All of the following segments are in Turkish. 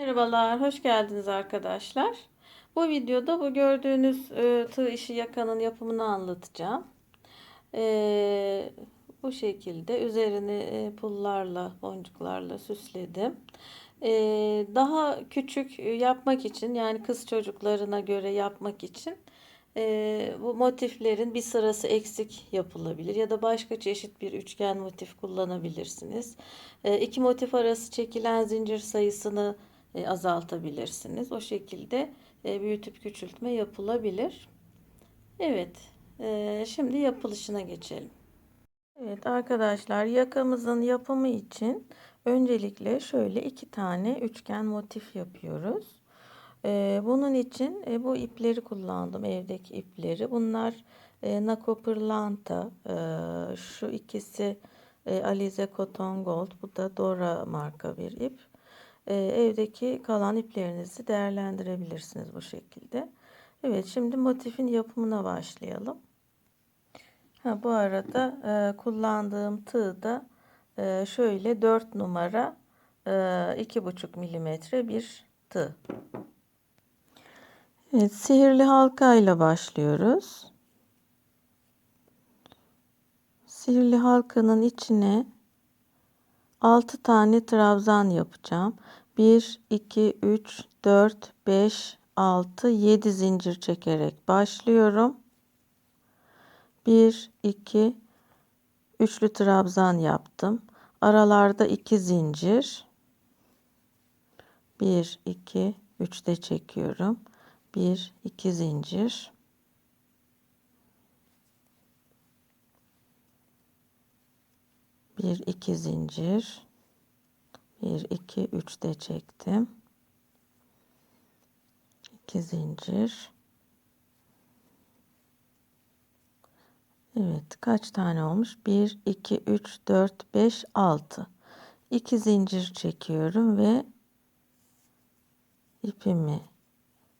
Merhabalar, hoş geldiniz arkadaşlar. Bu videoda bu gördüğünüz e, tığ işi yakanın yapımını anlatacağım. E, bu şekilde üzerini e, pullarla, boncuklarla süsledim. Daha küçük yapmak için yani kız çocuklarına göre yapmak için bu motiflerin bir sırası eksik yapılabilir ya da başka çeşit bir üçgen motif kullanabilirsiniz. E, iki motif arası çekilen zincir sayısını e, azaltabilirsiniz. O şekilde e, büyütüp küçültme yapılabilir. Evet, e, şimdi yapılışına geçelim. Evet arkadaşlar yakamızın yapımı için öncelikle şöyle iki tane üçgen motif yapıyoruz. Bunun için bu ipleri kullandım evdeki ipleri. Bunlar Nako Pırlanta. Şu ikisi Alize Cotton Gold. Bu da Dora marka bir ip e, evdeki kalan iplerinizi değerlendirebilirsiniz bu şekilde. Evet şimdi motifin yapımına başlayalım. Ha, bu arada e, kullandığım tığ da e, şöyle 4 numara e, 2,5 milimetre bir tığ. Evet sihirli halka ile başlıyoruz. Sihirli halkanın içine 6 tane trabzan yapacağım. 1, 2, 3, 4, 5, 6, 7 zincir çekerek başlıyorum. 1, 2, üçlü trabzan yaptım. Aralarda 2 zincir. 1, 2, 3 de çekiyorum. 1, 2 zincir. Bir iki zincir. Bir iki üç de çektim. İki zincir. Evet kaç tane olmuş? 1, 2, 3, 4, 5, 6. 2 zincir çekiyorum ve ipimi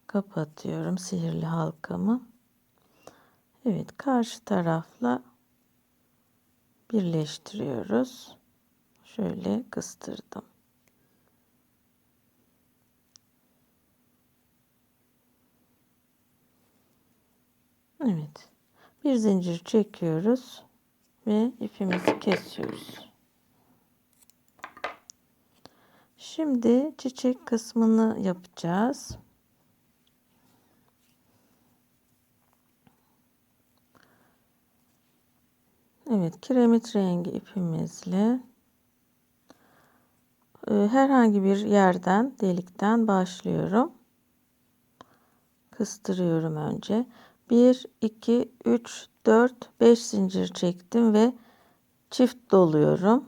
kapatıyorum sihirli halkamı. Evet karşı tarafla birleştiriyoruz. Şöyle kıstırdım. Evet. Bir zincir çekiyoruz ve ipimizi kesiyoruz. Şimdi çiçek kısmını yapacağız. Evet, kiremit rengi ipimizle e, herhangi bir yerden delikten başlıyorum. Kıstırıyorum önce. 1 2 3 4 5 zincir çektim ve çift doluyorum.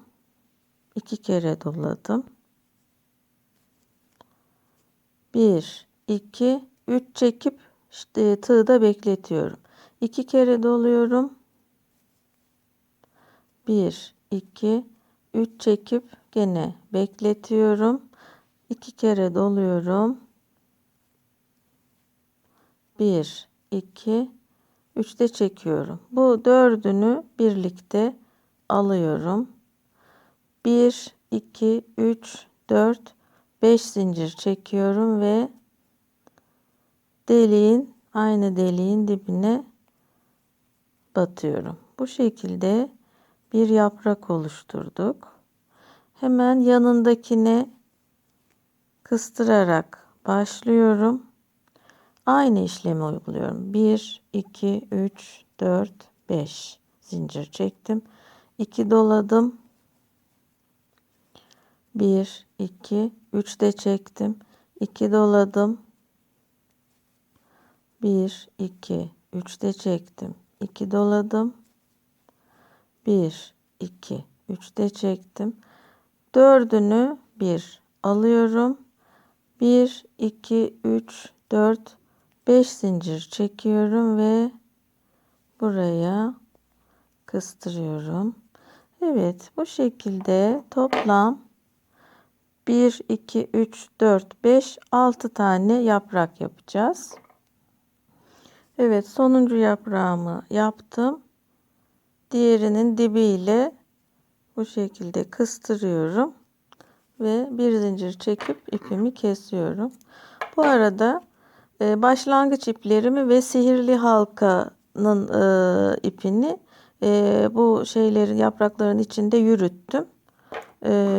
2 kere doladım. 1 2 3 çekip tığda bekletiyorum. 2 kere doluyorum. 1 2 3 çekip gene bekletiyorum. 2 kere doluyorum. 1 2 3 de çekiyorum. Bu dördünü birlikte alıyorum. 1 2 3 4 5 zincir çekiyorum ve deliğin aynı deliğin dibine batıyorum. Bu şekilde bir yaprak oluşturduk. Hemen yanındakine kıstırarak başlıyorum. Aynı işlemi uyguluyorum. 1, 2, 3, 4, 5 zincir çektim. 2 doladım. 1, 2, 3 de çektim. 2 doladım. 1, 2, 3 de çektim. 2 doladım. 1, 2, 3 de çektim. Dördünü bir alıyorum. 1, 2, 3, 4, 5 zincir çekiyorum ve buraya kıstırıyorum. Evet bu şekilde toplam 1, 2, 3, 4, 5, 6 tane yaprak yapacağız. Evet sonuncu yaprağımı yaptım diğerinin dibiyle bu şekilde kıstırıyorum ve bir zincir çekip ipimi kesiyorum. Bu arada e, başlangıç iplerimi ve sihirli halkanın e, ipini e, bu şeylerin yaprakların içinde yürüttüm.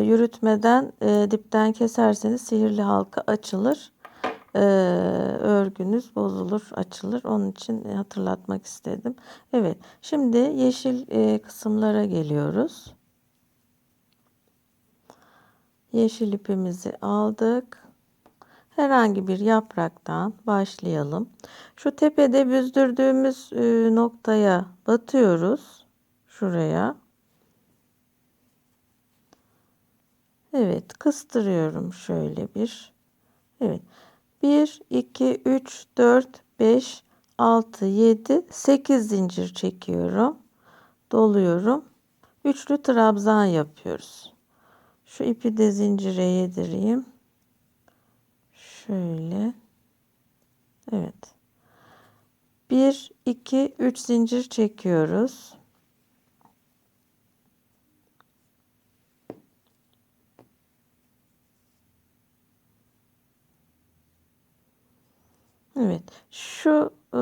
Yürütmeden e, dipten keserseniz sihirli halka açılır. E, örgünüz bozulur, açılır. Onun için hatırlatmak istedim. Evet, şimdi yeşil e, kısımlara geliyoruz. Yeşil ipimizi aldık. Herhangi bir yapraktan başlayalım. Şu tepede büzdürdüğümüz e, noktaya batıyoruz. Şuraya. Evet, kıstırıyorum şöyle bir. Evet. 1 2 3 4 5 6 7 8 zincir çekiyorum. Doluyorum. Üçlü trabzan yapıyoruz. Şu ipi de zincire yedireyim. Şöyle. Evet. 1 2 3 zincir çekiyoruz. Evet. Şu e,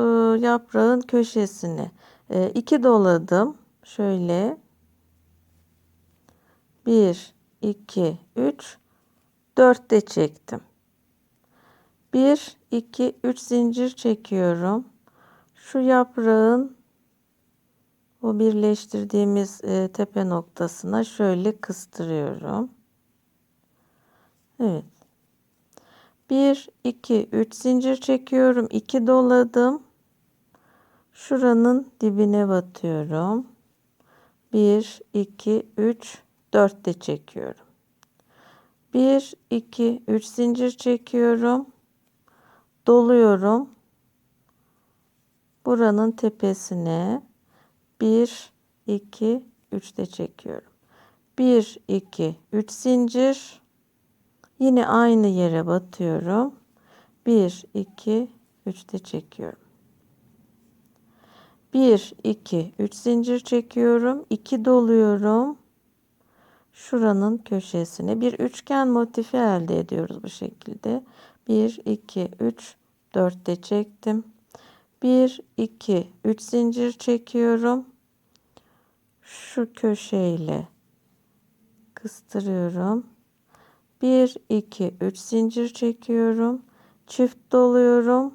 yaprağın köşesini e, iki doladım. Şöyle 1 2 3 4 de çektim. 1 2 3 zincir çekiyorum. Şu yaprağın o birleştirdiğimiz e, tepe noktasına şöyle kıstırıyorum. Evet. 1 2 3 zincir çekiyorum. 2 doladım. Şuranın dibine batıyorum. 1 2 3 4 de çekiyorum. 1 2 3 zincir çekiyorum. Doluyorum. Buranın tepesine 1 2 3 de çekiyorum. 1 2 3 zincir Yine aynı yere batıyorum. 1, 2, 3 de çekiyorum. 1, 2, 3 zincir çekiyorum. 2 doluyorum. Şuranın köşesine bir üçgen motifi elde ediyoruz bu şekilde. 1, 2, 3, 4 de çektim. 1, 2, 3 zincir çekiyorum. Şu köşeyle kıstırıyorum. 1 2 3 zincir çekiyorum. Çift doluyorum.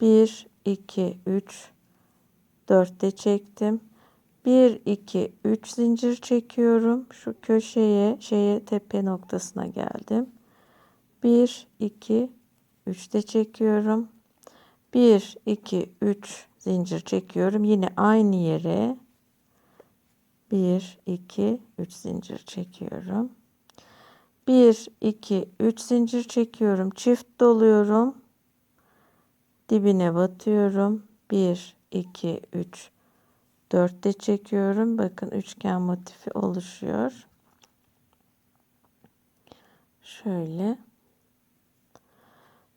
1 2 3 4 de çektim. 1 2 3 zincir çekiyorum. Şu köşeye şeye tepe noktasına geldim. 1 2 3 de çekiyorum. 1 2 3 zincir çekiyorum. Yine aynı yere 1 2 3 zincir çekiyorum. 1 2 3 zincir çekiyorum. Çift doluyorum. Dibine batıyorum. 1 2 3 4 de çekiyorum. Bakın üçgen motifi oluşuyor. Şöyle.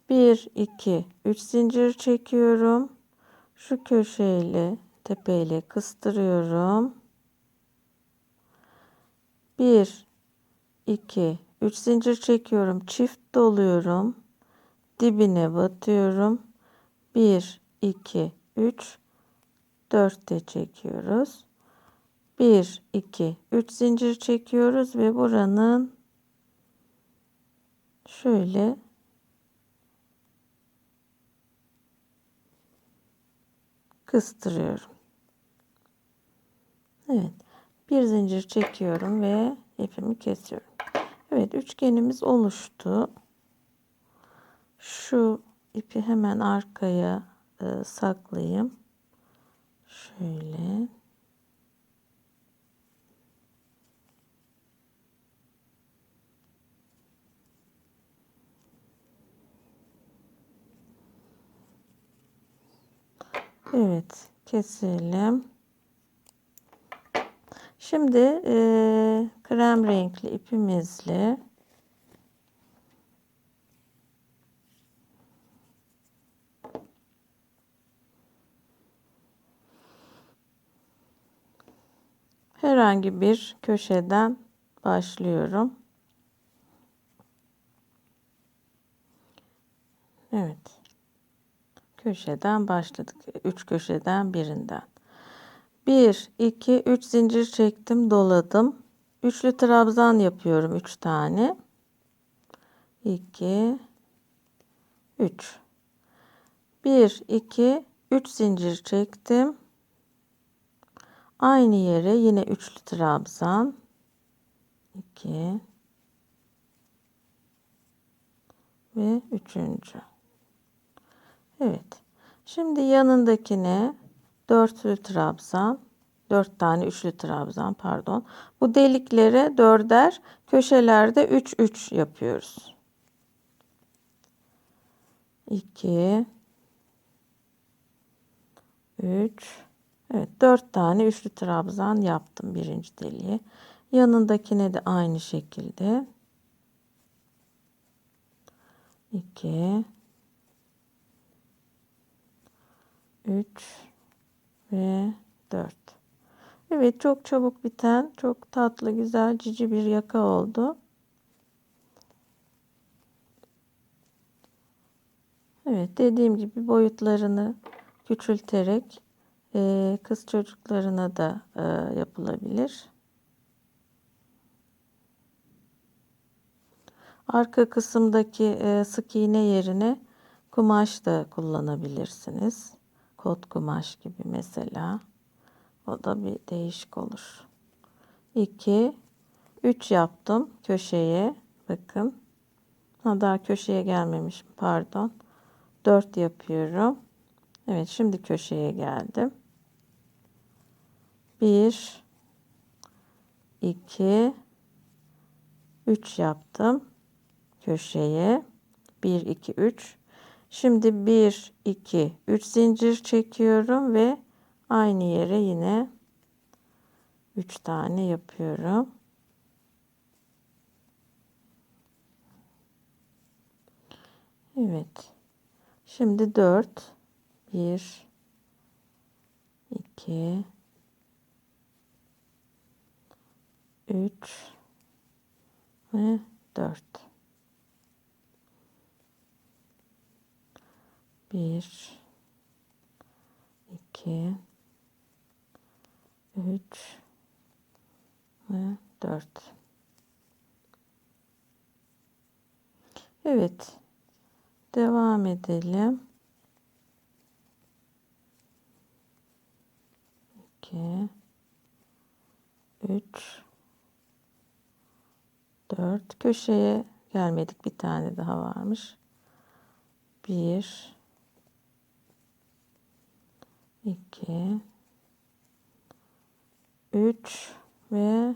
1 2 3 zincir çekiyorum. Şu köşeyle tepeyle kıstırıyorum 1 2 3 zincir çekiyorum. Çift doluyorum. Dibine batıyorum. 1 2 3 4 de çekiyoruz. 1 2 3 zincir çekiyoruz ve buranın şöyle kıstırıyorum. Evet bir zincir çekiyorum ve ipimi kesiyorum. Evet üçgenimiz oluştu. Şu ipi hemen arkaya e, saklayayım. Şöyle. Evet keselim. Şimdi e, krem renkli ipimizle herhangi bir köşeden başlıyorum. Evet. Köşeden başladık. Üç köşeden birinden. 1, 2, 3 zincir çektim, doladım. Üçlü trabzan yapıyorum 3 tane. 2, 3. 1, 2, 3 zincir çektim. Aynı yere yine üçlü trabzan. 2 ve üçüncü. Evet. Şimdi yanındakine dörtlü trabzan, dört tane üçlü trabzan pardon. Bu deliklere dörder, köşelerde üç üç yapıyoruz. 2 3 Evet, dört tane üçlü trabzan yaptım birinci deliğe. Yanındakine de aynı şekilde 2 3 ve 4. Evet çok çabuk biten çok tatlı güzel cici bir yaka oldu. Evet dediğim gibi boyutlarını küçülterek e, kız çocuklarına da e, yapılabilir. Arka kısımdaki e, sık iğne yerine kumaş da kullanabilirsiniz. Kot kumaş gibi mesela. O da bir değişik olur. 2 3 yaptım köşeye. Bakın. Ha, daha köşeye gelmemiş. Pardon. 4 yapıyorum. Evet şimdi köşeye geldim. 1 2 3 yaptım köşeye 1 2 3 şimdi 1 2 3 zincir çekiyorum ve aynı yere yine 3 tane yapıyorum. Evet. Şimdi 4 1 2 3 ve 4 1 2 3 ve 4 Evet devam edelim. 2 3 4 köşeye gelmedik bir tane daha varmış. 1 2 3 ve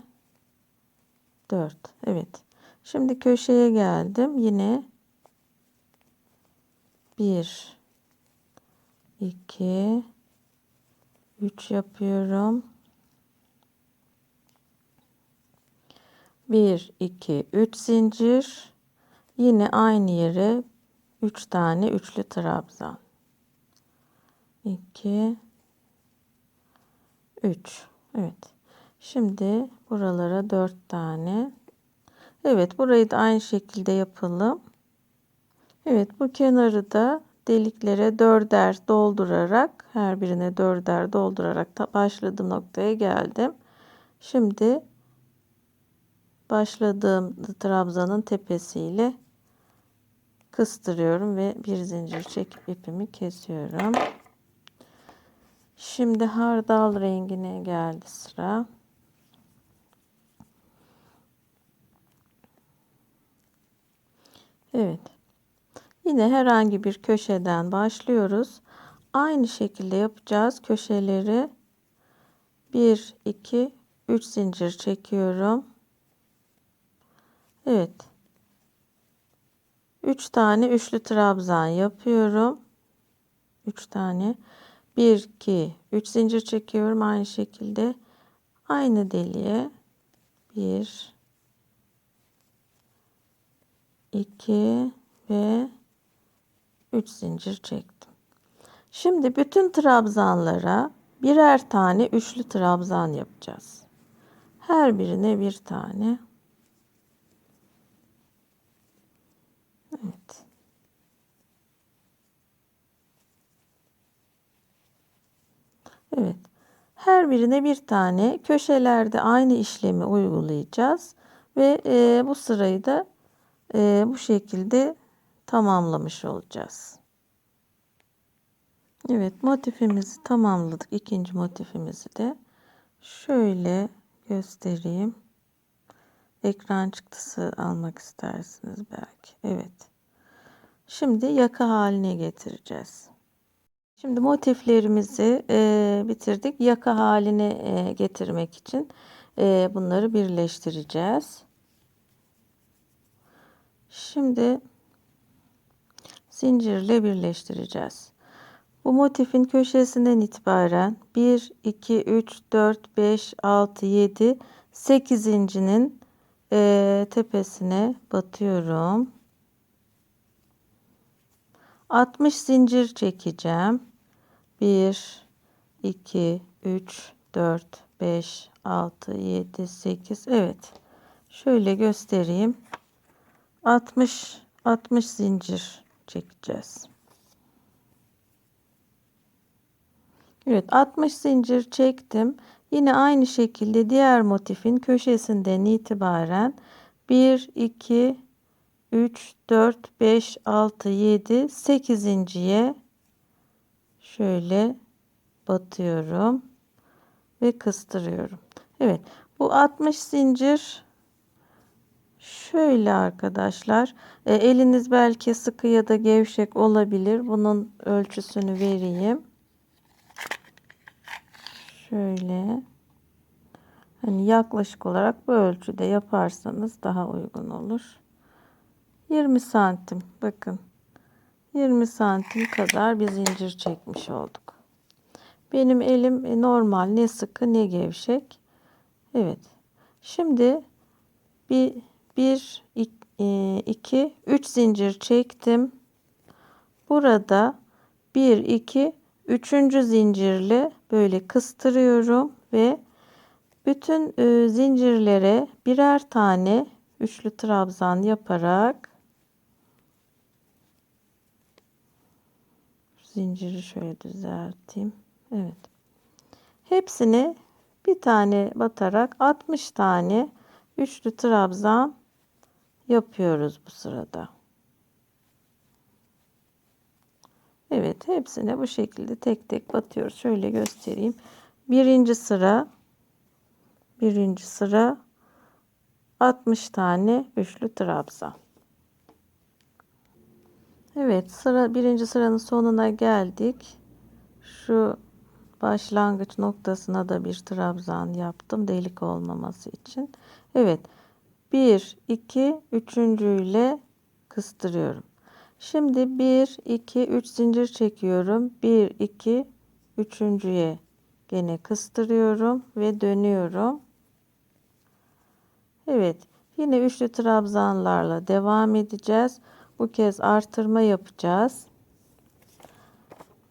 4 Evet. Şimdi köşeye geldim. Yine 1 2 3 yapıyorum. 1 2 3 zincir. Yine aynı yere 3 tane üçlü trabzan 2 3 Evet. Şimdi buralara 4 tane. Evet burayı da aynı şekilde yapalım. Evet bu kenarı da deliklere dörder doldurarak her birine dörder doldurarak başladığım noktaya geldim. Şimdi başladığım trabzanın tepesiyle kıstırıyorum ve bir zincir çekip ipimi kesiyorum. Şimdi hardal rengine geldi sıra. Evet. Yine herhangi bir köşeden başlıyoruz. Aynı şekilde yapacağız. Köşeleri 1 2 3 zincir çekiyorum. Evet. 3 tane üçlü trabzan yapıyorum. 3 tane 1 2 3 zincir çekiyorum aynı şekilde. Aynı deliğe 1 2 ve 3 zincir çektim. Şimdi bütün trabzanlara birer tane üçlü trabzan yapacağız. Her birine bir tane Evet. Her birine bir tane köşelerde aynı işlemi uygulayacağız ve e, bu sırayı da e, bu şekilde tamamlamış olacağız. Evet motifimizi tamamladık. İkinci motifimizi de şöyle göstereyim. Ekran çıktısı almak istersiniz belki. Evet. Şimdi yaka haline getireceğiz. Şimdi motiflerimizi e, bitirdik. Yaka haline e, getirmek için e, bunları birleştireceğiz. Şimdi zincirle birleştireceğiz. Bu motifin köşesinden itibaren 1, 2, 3, 4, 5, 6, 7, 8 incinin e, tepesine batıyorum. 60 zincir çekeceğim. 1 2 3 4 5 6 7 8 Evet. Şöyle göstereyim. 60 60 zincir çekeceğiz. Evet 60 zincir çektim. Yine aynı şekilde diğer motifin köşesinden itibaren 1 2 3 4 5 6 7 8 inciye şöyle batıyorum ve kıstırıyorum. Evet bu 60 zincir şöyle arkadaşlar. E, eliniz belki sıkı ya da gevşek olabilir. Bunun ölçüsünü vereyim. Şöyle. Hani yaklaşık olarak bu ölçüde yaparsanız daha uygun olur. 20 santim bakın 20 santim kadar bir zincir çekmiş olduk. Benim elim e, normal ne sıkı ne gevşek. Evet. Şimdi bir, bir, e, iki, üç zincir çektim. Burada bir, iki, üçüncü zincirle böyle kıstırıyorum ve bütün e, zincirlere birer tane üçlü trabzan yaparak zinciri şöyle düzelteyim. Evet. Hepsini bir tane batarak 60 tane üçlü trabzan yapıyoruz bu sırada. Evet, hepsine bu şekilde tek tek batıyoruz. Şöyle göstereyim. Birinci sıra birinci sıra 60 tane üçlü trabzan. Evet sıra birinci sıranın sonuna geldik. Şu başlangıç noktasına da bir trabzan yaptım delik olmaması için. Evet 1 2 üçüncüyle kıstırıyorum. Şimdi 1 2 3 zincir çekiyorum. 1 2 üçüncüye gene kıstırıyorum ve dönüyorum. Evet yine üçlü trabzanlarla devam edeceğiz. Bu kez artırma yapacağız.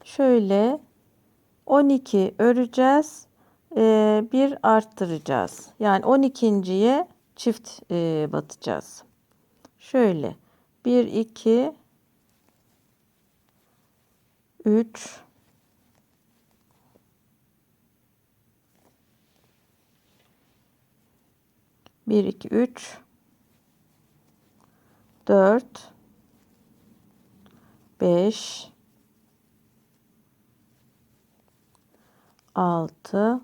Şöyle 12 öreceğiz. Ee, bir arttıracağız. Yani 12.ye çift e, batacağız. Şöyle 1 2 3 1 2 3 4 5 6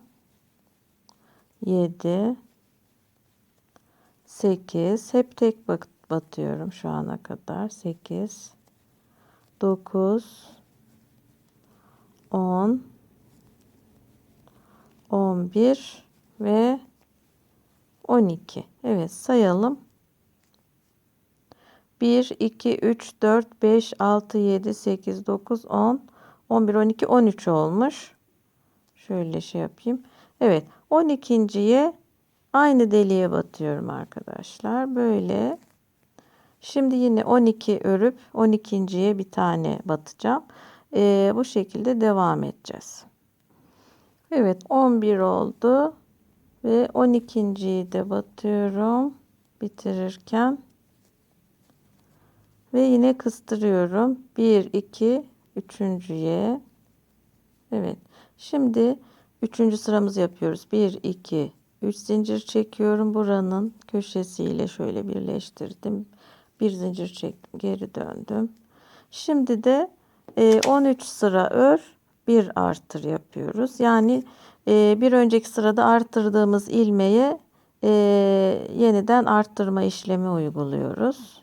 7 8 hep tek batıyorum şu ana kadar. 8 9 10 11 ve 12 evet sayalım 1, 2, 3, 4, 5, 6, 7, 8, 9, 10, 11, 12, 13 olmuş. Şöyle şey yapayım. Evet 12.ye aynı deliğe batıyorum arkadaşlar. Böyle. Şimdi yine 12 örüp 12.ye bir tane batacağım. Ee, bu şekilde devam edeceğiz. Evet 11 oldu. Ve 12.yi de batıyorum. Bitirirken ve yine kıstırıyorum. 1 2 üçüncüye. Evet. Şimdi Üçüncü sıramızı yapıyoruz. 1, 2, 3 zincir çekiyorum. Buranın köşesiyle şöyle birleştirdim. Bir zincir çek, geri döndüm. Şimdi de e, 13 sıra ör, bir artır yapıyoruz. Yani e, bir önceki sırada arttırdığımız ilmeğe e, yeniden arttırma işlemi uyguluyoruz.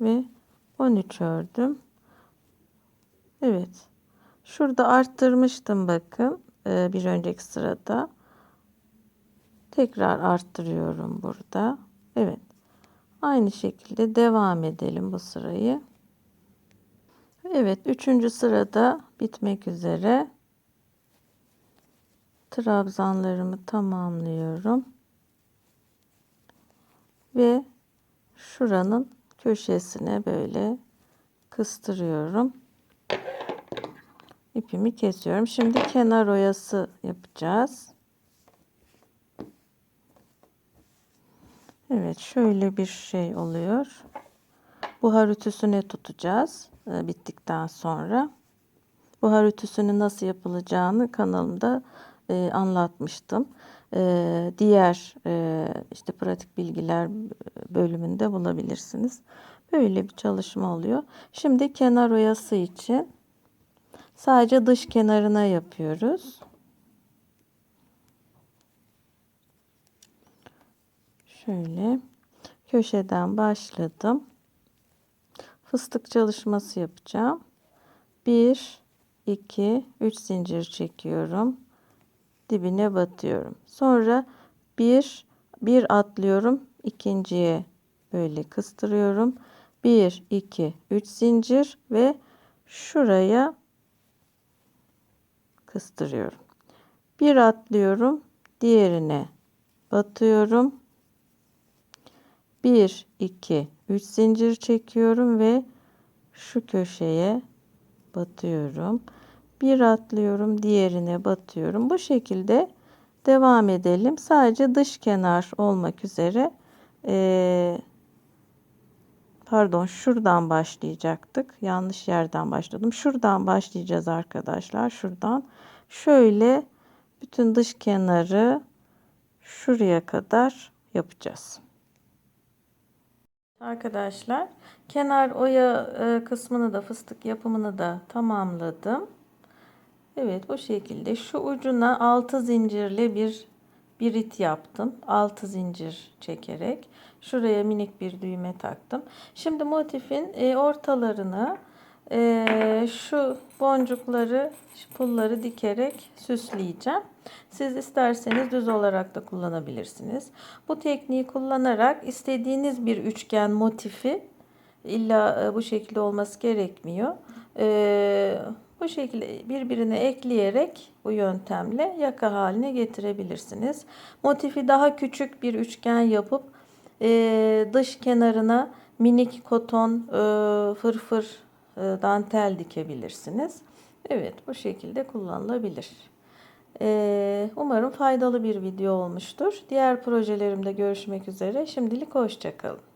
ve 13 ördüm. Evet. Şurada arttırmıştım bakın. e, Bir önceki sırada. Tekrar arttırıyorum burada. Evet. Aynı şekilde devam edelim bu sırayı. Evet. Üçüncü sırada bitmek üzere. Trabzanlarımı tamamlıyorum. Ve şuranın köşesine böyle kıstırıyorum. İpimi kesiyorum. Şimdi kenar oyası yapacağız. Evet şöyle bir şey oluyor. Buhar ütüsüne tutacağız e, bittikten sonra. Buhar ütüsünün nasıl yapılacağını kanalımda e, anlatmıştım. E, diğer e, işte pratik bilgiler bölümünde bulabilirsiniz. Böyle bir çalışma oluyor. Şimdi kenar oyası için sadece dış kenarına yapıyoruz. Şöyle köşeden başladım. Fıstık çalışması yapacağım. 1 2 3 zincir çekiyorum. Dibine batıyorum. Sonra 1 1 atlıyorum. İkinciye böyle kıstırıyorum. 1 2 3 zincir ve şuraya kıstırıyorum. Bir atlıyorum. Diğerine batıyorum. 1 2 3 zincir çekiyorum ve şu köşeye batıyorum. Bir atlıyorum, diğerine batıyorum. Bu şekilde devam edelim. Sadece dış kenar olmak üzere ee, pardon şuradan başlayacaktık. Yanlış yerden başladım. Şuradan başlayacağız arkadaşlar. Şuradan şöyle bütün dış kenarı şuraya kadar yapacağız. Arkadaşlar kenar oya e, kısmını da fıstık yapımını da tamamladım. Evet bu şekilde şu ucuna 6 zincirli bir birit yaptım. 6 zincir çekerek şuraya minik bir düğme taktım. Şimdi motifin e, ortalarını e, şu boncukları pulları dikerek süsleyeceğim. Siz isterseniz düz olarak da kullanabilirsiniz. Bu tekniği kullanarak istediğiniz bir üçgen motifi illa e, bu şekilde olması gerekmiyor. Bu şekilde birbirine ekleyerek bu yöntemle yaka haline getirebilirsiniz. Motifi daha küçük bir üçgen yapıp e, dış kenarına minik koton fırfır dantel dikebilirsiniz. Evet bu şekilde kullanılabilir. Umarım faydalı bir video olmuştur. Diğer projelerimde görüşmek üzere. Şimdilik hoşçakalın.